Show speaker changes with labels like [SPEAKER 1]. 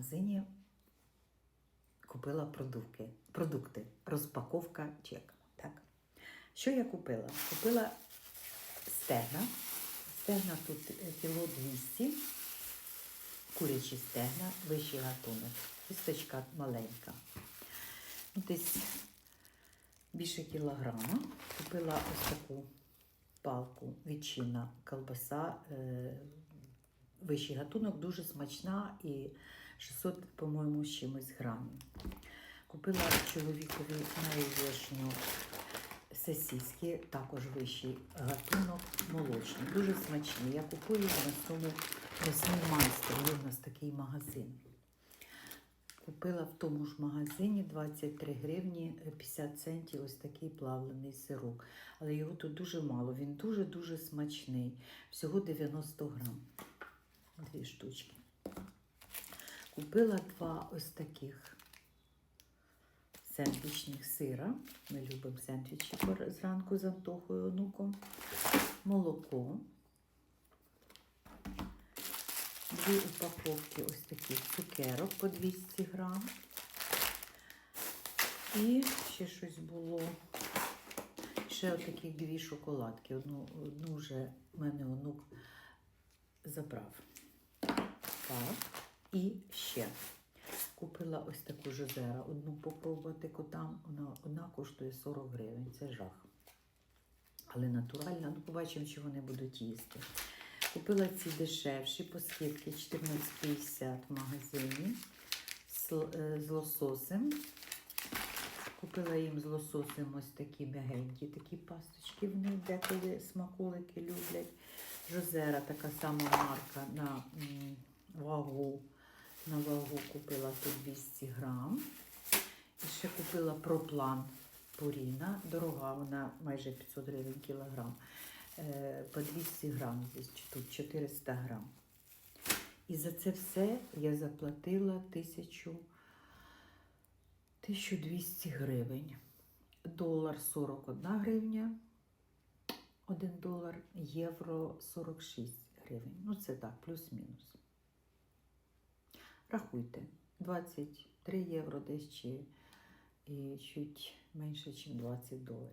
[SPEAKER 1] магазині купила продукти. продукти. Розпаковка чек. Так. Що я купила? Купила стегна. Стегна тут е, кіло 200, курячі стегна, вищий гатунок. Кісточка маленька. Ну, Десь більше кілограма. Купила ось таку палку відчинна колбаса. Е, вищий гатунок, дуже смачна і 600, по-моєму, з чимось грамів. Купила чоловікові на яєчню сосиски, також вищий гатунок, молочний. Дуже смачні. Я купую на м'ясний майстер. Є в нас такий магазин. Купила в тому ж магазині 23 гривні 50 центів ось такий плавлений сирок. Але його тут дуже мало. Він дуже-дуже смачний. Всього 90 грам. Дві штучки. Купила два ось таких сендвічних сира. Ми любимо сендвічі зранку з Антохою онуком. Молоко. Дві упаковки ось таких цукерок по 200 грам. І ще щось було. Ще отакі дві шоколадки. Одну, одну вже в мене онук забрав. І ще купила ось таку жозера. Одну попробувати котам. Вона одна коштує 40 гривень. Це жах. Але натуральна. Ну, побачимо, чи вони будуть їсти. Купила ці дешевші по скидці 14,50 в магазині з, е, лососем. Купила їм з лососем ось такі м'ягенькі, такі пасточки. Вони деколи смаколики люблять. Жозера, така сама марка на. На вагу купила тут 200 грам. І ще купила проплан Пуріна. Дорога, вона майже 500 гривень кілограм. Е, По 200 грам, тут 400 грам. І за це все я заплатила 1000, 1200 гривень. Долар 41 гривня, 1 долар, євро 46 гривень. Ну, це так, плюс-мінус. Рахуйте, 23 євро десь чи і чуть менше, ніж 20 доларів.